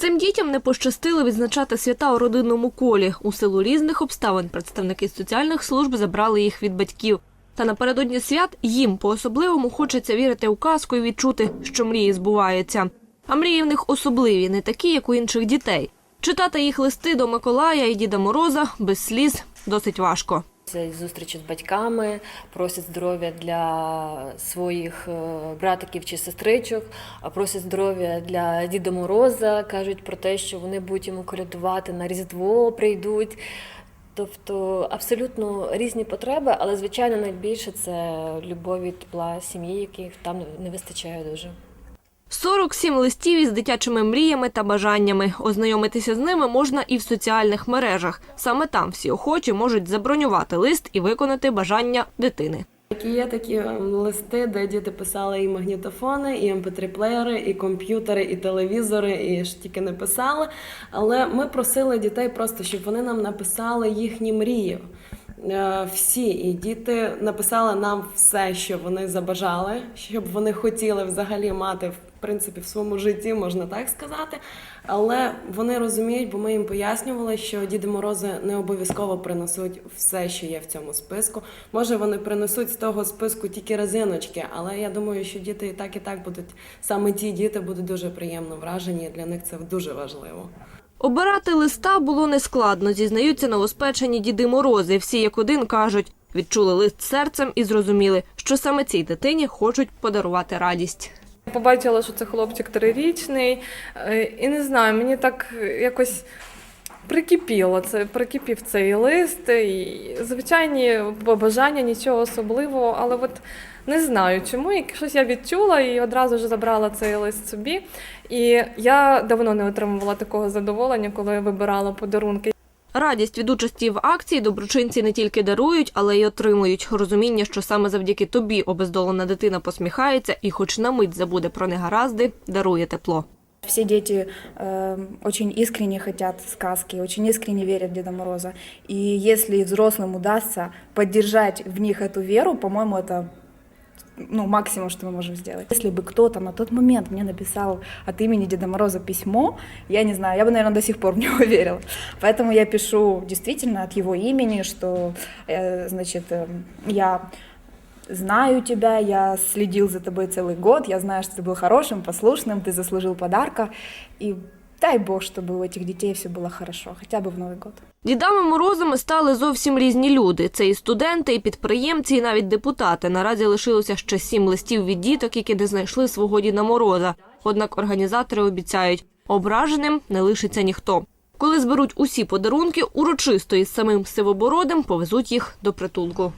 Цим дітям не пощастило відзначати свята у родинному колі. У силу різних обставин представники соціальних служб забрали їх від батьків. Та напередодні свят їм по-особливому хочеться вірити у казку і відчути, що мрії збуваються. А мрії в них особливі, не такі, як у інших дітей. Читати їх листи до Миколая і Діда Мороза без сліз досить важко. Зустрічі з батьками, просять здоров'я для своїх е, братиків чи сестричок, а просять здоров'я для Діда Мороза, кажуть про те, що вони будуть йому колядувати на Різдво, прийдуть. Тобто абсолютно різні потреби, але звичайно найбільше це любові, тепла сім'ї, яких там не вистачає дуже. 47 листів із дитячими мріями та бажаннями. Ознайомитися з ними можна і в соціальних мережах. Саме там всі охочі можуть забронювати лист і виконати бажання дитини. Які є такі ем, листи, де діти писали і магнітофони, і mp3-плеєри, і комп'ютери, і телевізори, і ж тільки не писали. Але ми просили дітей просто, щоб вони нам написали їхні мрії. Е, Всі і діти написали нам все, що вони забажали, щоб вони хотіли взагалі мати в принципі в своєму житті, можна так сказати. Але вони розуміють, бо ми їм пояснювали, що Діди Морози не обов'язково принесуть все, що є в цьому списку. Може, вони принесуть з того списку тільки резиночки, але я думаю, що діти і так і так будуть саме ті діти будуть дуже приємно вражені. Для них це дуже важливо. Обирати листа було нескладно, зізнаються новоспечені Діди Морози. Всі як один кажуть, відчули лист серцем і зрозуміли, що саме цій дитині хочуть подарувати радість. Побачила, що це хлопчик трирічний, е, і не знаю, мені так якось прикипіло це, прикипів цей лист. І звичайні побажання, нічого особливого, але от не знаю чому. і Щось я відчула і одразу ж забрала цей лист собі. І я давно не отримувала такого задоволення, коли вибирала подарунки. Радість від участі в акції доброчинці не тільки дарують, але й отримують. Розуміння, що саме завдяки тобі обездолена дитина посміхається і, хоч на мить забуде про негаразди, дарує тепло. Все дети э, очень искренне хотят сказки, очень искренне верят в Деда Мороза. И если взрослым удастся поддержать в них эту веру, по-моему, это ну, максимум, что мы можем сделать. Если бы кто-то на тот момент мне написал от имени Деда Мороза письмо, я не знаю, я бы, наверное, до сих пор в него верила. Поэтому я пишу действительно от его имени, что, э, значит, э, я знаю тебя, я следил за тобой целый год, я знаю, что ты был хорошим, послушным, ты заслужил подарка. И дай Бог, чтобы у этих детей все было хорошо, хотя бы в Новый год. Дідами Морозами стали зовсім різні люди. Це і студенти, і підприємці, і навіть депутати. Наразі лишилося ще сім листів від діток, які не знайшли свого Діда Мороза. Однак організатори обіцяють, ображеним не лишиться ніхто. Коли зберуть усі подарунки, урочисто із самим Сивобородим повезуть їх до притулку.